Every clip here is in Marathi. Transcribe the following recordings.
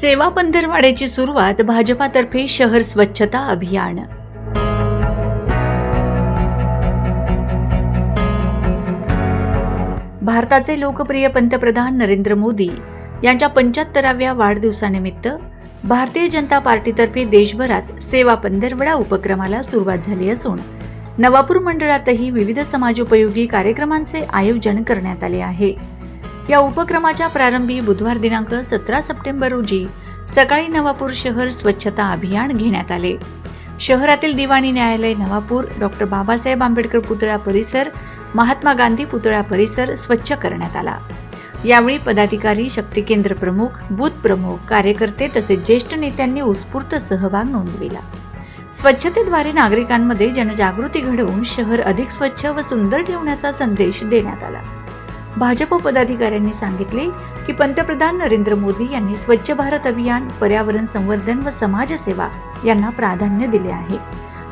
सेवा पंधरवाड्याची सुरुवात भाजपातर्फे शहर स्वच्छता अभियान. भारताचे लोकप्रिय पंतप्रधान नरेंद्र मोदी यांच्या पंच्याहत्तराव्या वाढदिवसानिमित्त भारतीय जनता पार्टीतर्फे देशभरात सेवा पंधरवडा उपक्रमाला सुरुवात झाली असून नवापूर मंडळातही विविध समाजोपयोगी कार्यक्रमांचे आयोजन करण्यात आले आहे. या उपक्रमाच्या प्रारंभी बुधवार दिनांक सतरा सप्टेंबर रोजी सकाळी नवापूर शहर स्वच्छता अभियान घेण्यात आले. शहरातील दिवाणी न्यायालय नवापूर डॉक्टर बाबासाहेब आंबेडकर पुतळा परिसर महात्मा गांधी पुतळा परिसर स्वच्छ करण्यात आला. यावेळी पदाधिकारी शक्ती केंद्र प्रमुख बूथ प्रमुख कार्यकर्ते तसेच ज्येष्ठ नेत्यांनी उत्स्फूर्त सहभाग नोंदविला. स्वच्छतेद्वारे नागरिकांमध्ये जनजागृती घडवून शहर अधिक स्वच्छ व सुंदर ठेवण्याचा संदेश देण्यात आला. भाजप पदाधिकाऱ्यांनी सांगितले की पंतप्रधान नरेंद्र मोदी यांनी स्वच्छ भारत अभियान पर्यावरण संवर्धन व समाजसेवा यांना प्राधान्य दिले आहे.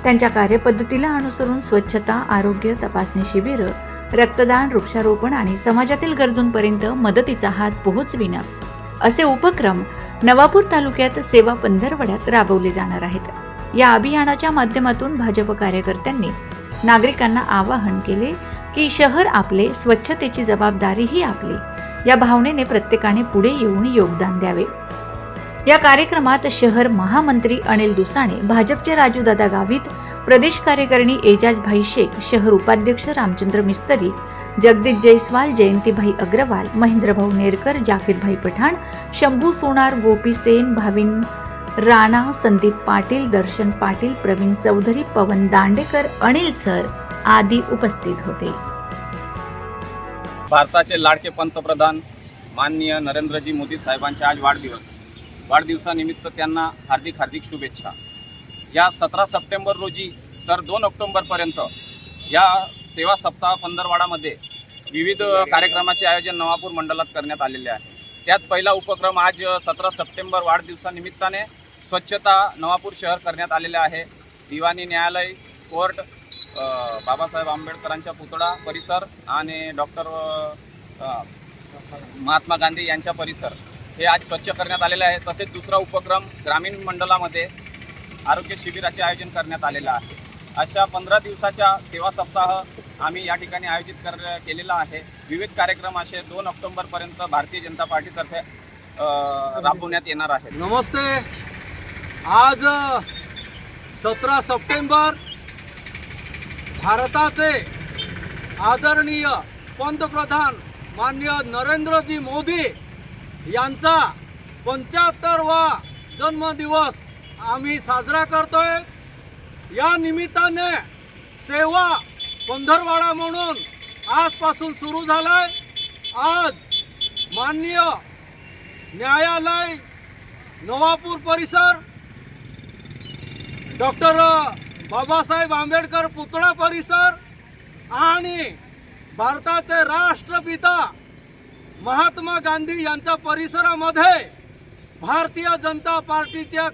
त्यांच्या कार्यपद्धतीला अनुसरून स्वच्छता आरोग्य तपासणी शिबिरं रक्तदान वृक्षारोपण आणि समाजातील गरजूंपर्यंत मदतीचा हात पोहोचविणं असे उपक्रम नवापूर तालुक्यात सेवा पंधरवड्यात राबवले जाणार आहेत. या अभियानाच्या माध्यमातून भाजप कार्यकर्त्यांनी नागरिकांना आवाहन केले की शहर आपले स्वच्छतेची जबाबदारीही आपली. या भावनेने प्रत्येकाने पुढे येऊन योगदान द्यावे. या कार्यक्रमात शहर महामंत्री अनिल दुसाणे भाजपचे राजूदादा गावित प्रदेश कार्यकारिणी एजाज भाई शेख शहर उपाध्यक्ष रामचंद्र मिस्तरी जगदीश जयस्वाल जयंतीभाई अग्रवाल महेंद्रभाऊ नेरकर जाकीरभाई पठाण शंभू सोनार गोपी सेन भाविन राणा संदीप पाटील दर्शन पाटील प्रवीण चौधरी पवन दांडेकर अनिल सर आदी उपस्थित होते. भारताचे लाडके पंतप्रधान माननीय नरेंद्रजी मोदी साहेबांचे आज वाढदिवस. वाढदिवसानिमित्त त्यांना हार्दिक हार्दिक शुभेच्छा. या सतरा सप्टेंबर रोजी तर दोन ऑक्टोंबरपर्यंत या सेवा सप्ताह पंधरवाडामध्ये विविध कार्यक्रमाचे आयोजन नवापूर मंडळात करण्यात आलेले आहे. त्यात पहिला उपक्रम आज सतरा सप्टेंबर वाढदिवसानिमित्ताने स्वच्छता नवापूर शहर करण्यात आलेले आहे. दिवाणी न्यायालय कोर्ट बाबासाहेब आंबेडकरांचा पुतळा परिसर आणि डॉक्टर महात्मा गांधी यांचा परिसर. हे आज स्वच्छ करण्यात आलेले आहे. तसेच दुसरा उपक्रम ग्रामीण मंडळामध्ये आरोग्य शिबिराचे आयोजन करण्यात आलेलं आहे. अशा पंधरा दिवसाच्या सेवा सप्ताह आम्ही या ठिकाणी आयोजित कर केलेला आहे. विविध कार्यक्रम असे दोन ऑक्टोंबरपर्यंत भारतीय जनता पार्टीतर्फे राबवण्यात येणार आहेत नमस्ते. आज सतरा सप्टेंबर भारताचे आदरणीय पंतप्रधान माननीय नरेंद्रजी मोदी यांचा पंच्याहत्तरवा जन्मदिवस आम्ही साजरा करतोय. या निमित्ताने सेवा पंधरवाडा म्हणून आजपासून सुरू झालाय. आज माननीय न्यायालय नवापूर परिसर डॉक्टर बाबासाहेब आंबेडकर पुतळा परिसर आणि भारताचे राष्ट्रपिता महात्मा गांधी यांच्या परिसरामध्ये भारतीय जनता पार्टीच्या